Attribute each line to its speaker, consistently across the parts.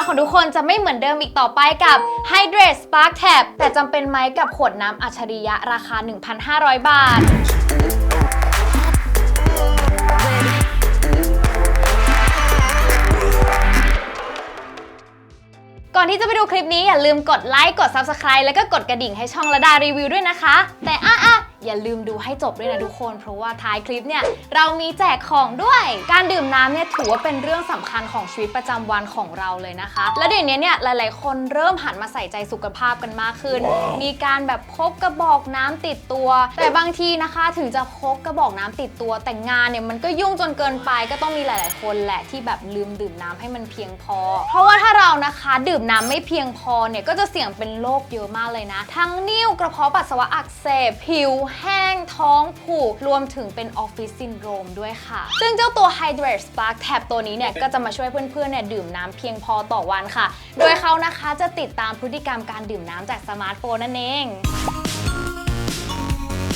Speaker 1: ำของทุกคนจะไม่เหมือนเดิมอีกต่อไปกับ Hydrate Spark Tab แต่จำเป็นไหมกับขวดน้ำอัจฉริยะราคา 1,500 บาทก่อนที่จะไปดูคลิปนี้อย่าลืมกดไลค์ กด Subscribe แล้วก็กดกระดิ่งให้ช่องระดารีวิวด้วยนะคะ แต่อะอะ อย่าลืมดูให้จบด้วยนะทุกคน เพราะว่าท้ายคลิปเนี่ยเรามีแจกของด้วย การดื่มน้ำเนี่ยถือว่าเป็นเรื่องสำคัญของชีวิตประจำวันของเราเลยนะคะ และเดี๋ยวนี้เนี่ยหลาย ๆ คนเริ่มหันมาใส่ใจสุขภาพกันมากขึ้น มีการแบบพกกระบอกน้ำติดตัว แต่บางทีนะคะถึงจะพกกระบอกน้ำติดตัว แต่งานเนี่ยมันก็ยุ่งจนเกินไปก็ต้องมีหลาย ๆ คนแหละที่แบบลืมดื่มน้ำให้มันเพียงพอ เพราะว่าถ้าเรานะคะดื่มน้ำไม่เพียงพอเนี่ยก็จะเสี่ยงเป็นโรคเยอะมากเลยนะ ทั้งนิ่วกระเพาะปัสสาวะอักเสบผิวแห้งท้องผูกรวมถึงเป็นออฟฟิศซินโดรมด้วยค่ะ ซึ่งเจ้าตัว Hydrate Spark Tab ตัวนี้เนี่ย ก็จะมาช่วยเพื่อนๆเนี่ยดื่มน้ำเพียงพอต่อวันค่ะ โดยเขานะคะจะติดตามพฤติกรรมการดื่มน้ำจากสมาร์ทโฟนนั่นเอง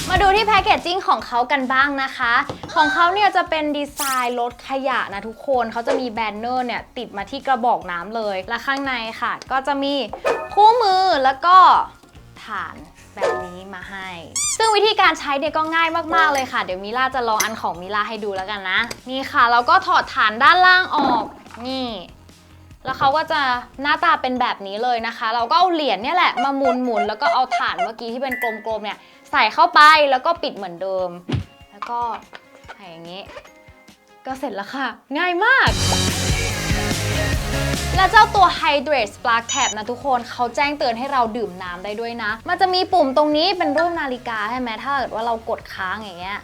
Speaker 1: มาดูที่แพคเกจจิ้งของเขากันบ้างนะคะ ของเขาเนี่ยจะเป็นดีไซน์ลดขยะนะทุกคน เขาจะมีแบนเนอร์เนี่ยติดมาที่กระบอกน้ำเลย และข้างในค่ะ ก็จะมีคู่มือแล้วก็ ฐานแบบนี้มาให้ ซึ่งวิธีการใช้เนี่ยก็ง่ายมากๆเลยค่ะ เดี๋ยวมิล่าจะลองอันของมิล่าให้ดูแล้วกันนะ นี่ค่ะเราก็ถอดฐานด้านล่างออกนี่ แล้วเขาก็จะหน้าตาเป็นแบบนี้เลยนะคะ เราก็เอาเหรียญเนี่ยแหละมาหมุนหมุนแล้วก็เอาฐานเมื่อกี้ที่เป็นกลมๆเนี่ยใส่เข้าไปแล้วก็ปิดเหมือนเดิม แล้วก็ใส่อย่างนี้ ก็เสร็จแล้วค่ะ ง่ายมาก และเจ้าตัว Hydrate Spark Tab นะทุกคนเขาแจ้งเตือนให้เราดื่มน้ำได้ด้วยนะ มันจะมีปุ่มตรงนี้เป็นรูปนาฬิกาใช่ไหมถ้าเกิดว่าเรากดค้างอย่างเงี้ย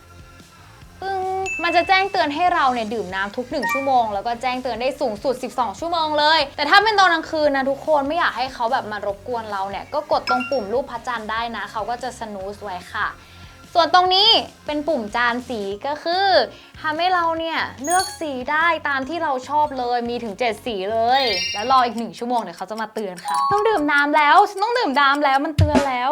Speaker 1: ปึ้งมันจะแจ้งเตือนให้เราเนี่ยดื่มน้ำทุก 1 ชั่วโมง แล้วก็แจ้งเตือนได้สูงสุด 12 ชั่วโมงเลย แต่ถ้าเป็นตอนกลางคืนนะทุกคนไม่อยากให้เขาแบบมารบกวนเราเนี่ยก็กดตรงปุ่มรูปพระจันทร์ได้นะ เขาก็จะสนูสไว้ค่ะ ส่วนตรงนี้เป็นปุ่มจานสีก็คือทำให้เราเนี่ยเลือกสีได้ตามที่เราชอบเลยมีถึง 7 สีเลย แล้วรออีกหนึ่งชั่วโมงเดี๋ยวเขาจะมาเตือนค่ะ ต้องดื่มน้ำแล้วฉันต้องดื่มน้ำแล้วมันเตือนแล้ว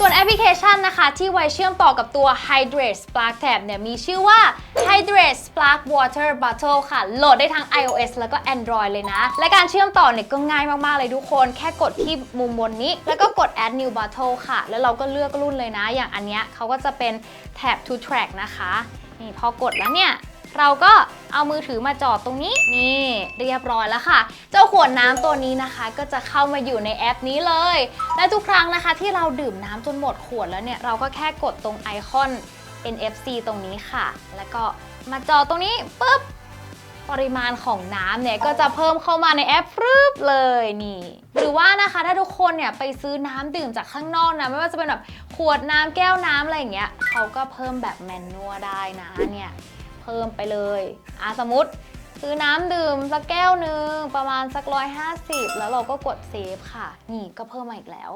Speaker 1: ส่วนแอปพลิเคชันนะคะ ที่ไว้เชื่อมต่อกับตัว Hydrate Spark Tab เนี่ยมีชื่อว่า Hydrate Spark Water Bottle ค่ะ โหลดได้ทั้ง iOS แล้วก็ Android เลยนะ และการเชื่อมต่อเนี่ยก็ง่ายมาก ๆ เลยทุกคน แค่กดที่มุมบนนี้ แล้วก็กด add new bottle ค่ะ แล้วเราก็เลือกรุ่นเลยนะ อย่างอันเนี้ยเขาก็จะเป็น Tab to track นะคะ นี่พอกดแล้วเนี่ย เราก็ เอามือถือมาจอดตรงนี้นี่เรียบร้อยแล้วค่ะ เจ้าขวดน้ำตัวนี้นะคะ ก็จะเข้ามาอยู่ในแอปนี้เลย และทุกครั้งนะคะ ที่เราดื่มน้ำจนหมดขวดแล้วเนี่ยเราก็แค่กดตรงไอคอน NFC ตรงนี้ค่ะ แล้วก็มาจอดตรงนี้ปุ๊บปริมาณของน้ำเนี่ยก็จะเพิ่มเข้ามาในแอปฟรึบเลยนี่ หรือว่านะคะถ้าทุกคนเนี่ยไปซื้อน้ำดื่มจากข้างนอกนะไม่ว่าจะเป็นแบบขวดน้ำแก้วน้ำอะไรอย่างเงี้ยเขาก็เพิ่มแบบแมนนวลได้นะเนี่ย พิ่มไปเลยอะสมมติซื้อน้ำดื่มสักแก้วหนึ่งประมาณสักร้อยห้าสิบแล้วเราก็กดเซฟค่ะ นี่ก็เพิ่มมาอีกแล้ว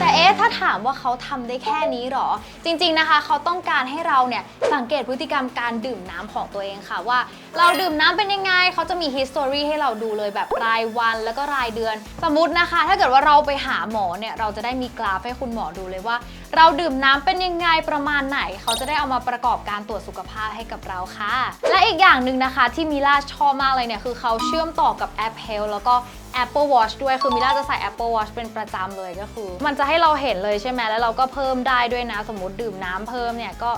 Speaker 1: แต่เอ๊ะถ้าถามว่าเขาทำได้แค่นี้หรอ จริงๆนะคะ เขาต้องการให้เราเนี่ย สังเกตพฤติกรรมการดื่มน้ำของตัวเองค่ะว่า เราดื่มน้ำเป็นยังไง เขาจะมี history ให้เราดูเลยแบบรายวันแล้วก็รายเดือน สมมตินะคะ ถ้าเกิดว่าเราไปหาหมอเนี่ย เราจะได้มีกราฟให้คุณหมอดูเลยว่าเราดื่มน้ำเป็นยังไงประมาณไหน เขาจะได้เอามาประกอบการตรวจสุขภาพให้กับเราค่ะ และอีกอย่างหนึ่งนะคะที่มิล่าชอบมากเลยเนี่ยคือเขาเชื่อมต่อกับแอป Health แล้วก็ Apple Watch ด้วยคือมิล่าจะใส่ Apple Watch เป็นประจำเลยก็คือ มันจะให้เราเห็นเลยใช่ไหมแล้วเราก็เพิ่มได้ด้วยนะ สมมติดื่มน้ำเพิ่มเนี่ยก็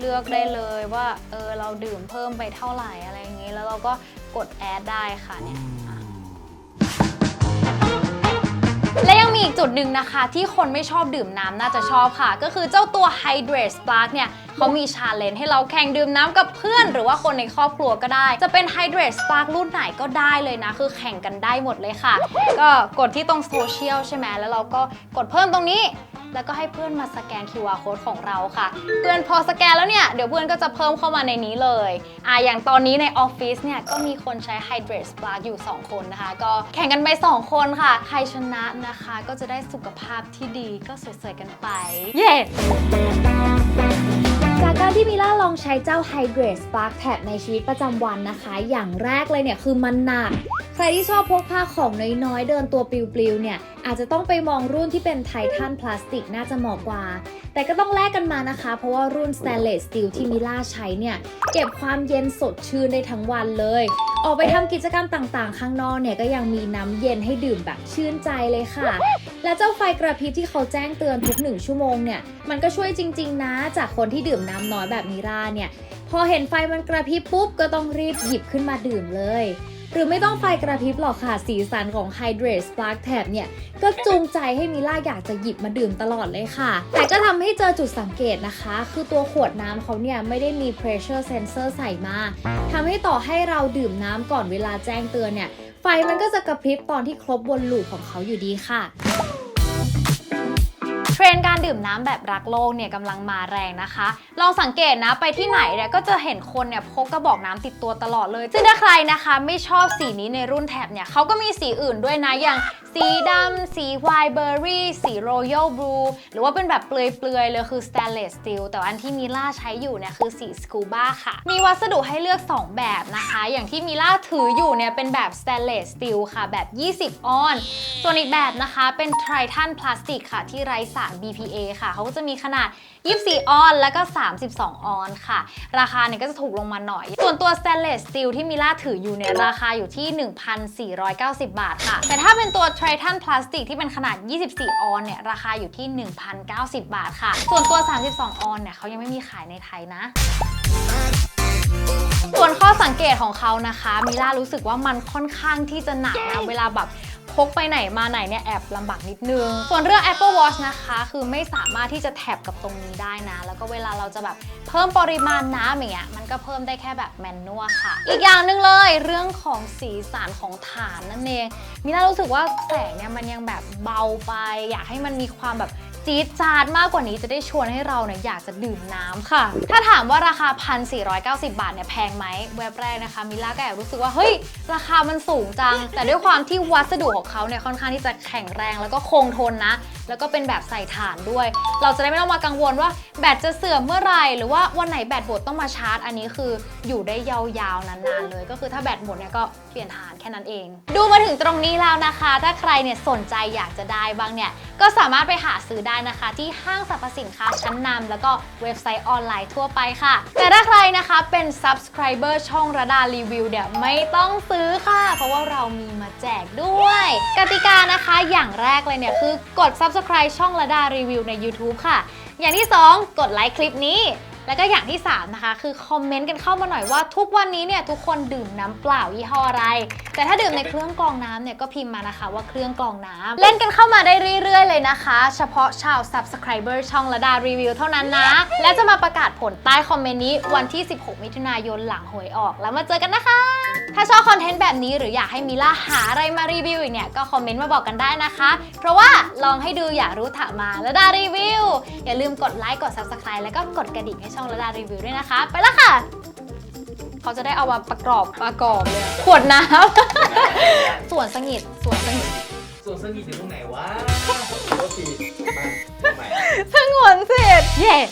Speaker 1: เลือกได้เลยว่าเออเราดื่มเพิ่มไปเท่าไหร่อะไรอย่างนี้ แล้วเราก็กดแอดได้ค่ะเนี่ย มีอีกจุดหนึ่งนะคะ ที่คนไม่ชอบดื่มน้ำน่าจะชอบค่ะ ก็คือเจ้าตัว Hydrate Spark เนี่ย เขามีชาเลนจ์ให้เราแข่งดื่มน้ำกับเพื่อน หรือว่าคนในครอบครัวก็ได้ จะเป็น Hydrate Spark รุ่นไหนก็ได้เลยนะ คือแข่งกันได้หมดเลยค่ะ ก็กดที่ตรงโซเชียลใช่ไหมแล้วเราก็กดเพิ่มตรงนี้ แล้วก็ให้เพื่อนมาสแกน QR code ของเราค่ะ เพื่อนพอสแกนแล้วเนี่ย เดี๋ยวเพื่อนก็จะเพิ่มเข้ามาในนี้เลยอ่าอย่างตอนนี้ในออฟฟิศเนี่ยก็มีคนใช้ Hydrate Spark อยู่ 2 คนนะคะ ก็แข่งกันไป 2 คนค่ะ ใครชนะนะคะ ก็จะได้สุขภาพที่ดีก็สวยๆกันไป เย้ จากการที่มิล่าลองใช้เจ้า Hydrate Spark Tab ในชีวิตประจำวันนะคะ อย่างแรกเลยเนี่ยคือมันหนัก ใครที่ชอบพกพาของน้อยๆ เดินตัวปลิวๆ เนี่ย อาจจะต้องไปมองรุ่นที่เป็นไททันพลาสติกน่าจะเหมาะกว่า แต่ก็ต้องแลกกันมานะคะ เพราะว่ารุ่น Stainless Steel ที่มิล่าใช้เนี่ย เก็บความเย็นสดชื่นได้ทั้งวันเลย ออกไปทำกิจกรรมต่างๆ ข้างนอกเนี่ยก็ยังมีน้ำเย็นให้ดื่มแบบชื่นใจเลยค่ะ และเจ้าไฟกระพริบที่เขาแจ้งเตือนทุกหนึ่งชั่วโมงเนี่ย มันก็ช่วยจริง ๆ นะ จากคนที่ดื่มน้ำน้อยแบบมิราเนี่ย พอเห็นไฟมันกระพริบปุ๊บ ก็ต้องรีบหยิบขึ้นมาดื่มเลย หรือไม่ต้องไฟกระพริบหรอกค่ะ สีสันของ Hydrate Spark Tab เนี่ย ก็จูงใจให้มิล่าอยากจะหยิบมาดื่มตลอดเลยค่ะ แต่ก็ทำให้เจอจุดสังเกตนะคะ คือตัวขวดน้ำเขาเนี่ยไม่ได้มี pressure sensor ใส่มาทำให้ต่อให้เราดื่มน้ำก่อนเวลาแจ้งเตือนเนี่ย ไฟมันก็จะกระพริบตอนที่ครบวนลูปของเขาอยู่ดีค่ะ รนด์การดื่มน้ำแบบรักโลกเนี่ยกำลังมาแรงนะคะ ลองสังเกตนะไปที่ไหนเนี่ยก็จะเห็นคนเนี่ยพกกระบอกน้ำติดตัวตลอดเลย ซึ่งถ้าใครนะคะไม่ชอบสีนี้ในรุ่นแท็บเนี่ยเขาก็มีสีอื่นด้วยนะ อย่างสีดำ สีไวเบอร์รี่ สีโรยัลบลูหรือว่าเป็นแบบเปลือยๆเลยคือ stainless steel แต่อันที่มิล่าใช้อยู่เนี่ยคือสีสกูบ้าค่ะ มีวัสดุให้เลือก 2 แบบนะคะ อย่างที่มิล่าถืออยู่เนี่ยเป็นแบบ stainless steel ค่ะแบบ 20 ออน ส่วนอีกแบบนะคะเป็น Triton พลาสติกค่ะที่ไร้สาร BPA ค่ะ เขาก็จะมีขนาด 24 ออน แล้วก็ 32 ออนค่ะ ราคาเนี่ยก็จะถูกลงมาหน่อย ส่วนตัว stainless steel ที่มิล่าถืออยู่เนี่ยราคาอยู่ที่ 1,490 บาทค่ะ แต่ถ้าเป็นตัว Triton พลาสติกที่เป็นขนาด 24 ออนเนี่ยราคาอยู่ที่ 1,090 บาทค่ะ ส่วนตัว 32 ออนเนี่ยเขายังไม่มีขายในไทยนะส่วนข้อสังเกตของเขานะคะมิล่ารู้สึกว่ามันค่อนข้างที่จะหนักนะเวลาแบบ พกไปไหนมาไหนเนี่ยแอบลำบากนิดนึง ส่วนเรื่อง Apple Watch นะคะ คือไม่สามารถที่จะแท็บกับตรงนี้ได้นะ แล้วก็เวลาเราจะแบบเพิ่มปริมาณน้ำอย่างเงี้ยมันก็เพิ่มได้แค่แบบแมนนวลค่ะ อีกอย่างหนึ่งเลยเรื่องของสีสันของฐานนั่นเองมิน่ารู้สึกว่าแสงเนี่ยมันยังแบบเบาไป อยากให้มันมีความแบบ จี๊ดจ๊าดมากกว่านี้จะได้ชวนให้เราเนี่ยอยากจะดื่มน้ำค่ะ ถ้าถามว่าราคา 1,490 บาทเนี่ยแพงไหมแวบแรกนะคะ มิล่าก็แอบรู้สึกว่า เฮ้ย ราคามันสูงจัง แต่ด้วยความที่วัสดุของเขาเนี่ยค่อนข้างที่จะแข็งแรงแล้วก็คงทนนะ แล้วก็เป็นแบบใส่ถ่านด้วย เราจะได้ไม่ต้องมากังวลว่าแบตจะเสื่อมเมื่อไหร่หรือว่าวันไหนแบตหมดต้องมาชาร์จ อันนี้คืออยู่ได้ยาวๆนานๆเลย ก็คือถ้าแบตหมดเนี่ยก็เปลี่ยนฐานแค่นั้นเอง ดูมาถึงตรงนี้แล้วนะคะ ถ้าใครเนี่ยสนใจอยากจะได้บ้างเนี่ยก็สามารถไปหาซื้อได้นะคะ ที่ห้างสรรพสินค้าชั้นนำแล้วก็เว็บไซต์ออนไลน์ทั่วไปค่ะ แต่ถ้าใครนะคะเป็น subscriber ช่องระดารีวิวเนี่ยไม่ต้องซื้อค่ะ เพราะว่าเรามีมาแจกด้วย กติกานะคะอย่างแรกเลยเนี่ยคือกด subscribe ช่องระดารีวิวใน YouTube ค่ะ อย่างที่ 2 กดไลค์คลิปนี้ แล้วก็อย่างที่ 3 นะคะ คือคอมเมนต์กันเข้ามาหน่อยว่าทุกวันนี้เนี่ยทุกคนดื่มน้ำเปล่ายี่ห้ออะไร แต่ถ้าดื่มในเครื่องกรองน้ำเนี่ยก็พิมพ์มานะคะว่าเครื่องกรองน้ำเล่นกันเข้ามาได้เรื่อย ๆ เลยนะคะ เฉพาะชาว subscriber ช่องระดารีวิวเท่านั้นนะ และจะมาประกาศผลใต้คอมเมนต์นี้วันที่ 16 มิถุนายนหลังหวยออก แล้วมาเจอกันนะคะ ถ้าชอบคอนเทนต์แบบนี้หรืออยากให้มิล่าหาอะไรมารีวิวอีกเนี่ยก็คอมเมนต์มาบอกกันได้นะคะ เพราะว่าลองให้ดูอยากรู้ถามมาระดารีวิว อย่าลืมกดไลค์กด subscribe แล้วก็กดกระดิ่งให้ช่องระดารีวิวด้วยนะคะ ไปแล้วค่ะ เขาจะได้เอามาประกอบประกอบเลยขวดน้ำส่วนสงิดส่วนสงิด
Speaker 2: ส่วนสนิทอยู่ตรงไหนวะโทษทีมาใหม่
Speaker 1: สงวนเสร็จเย่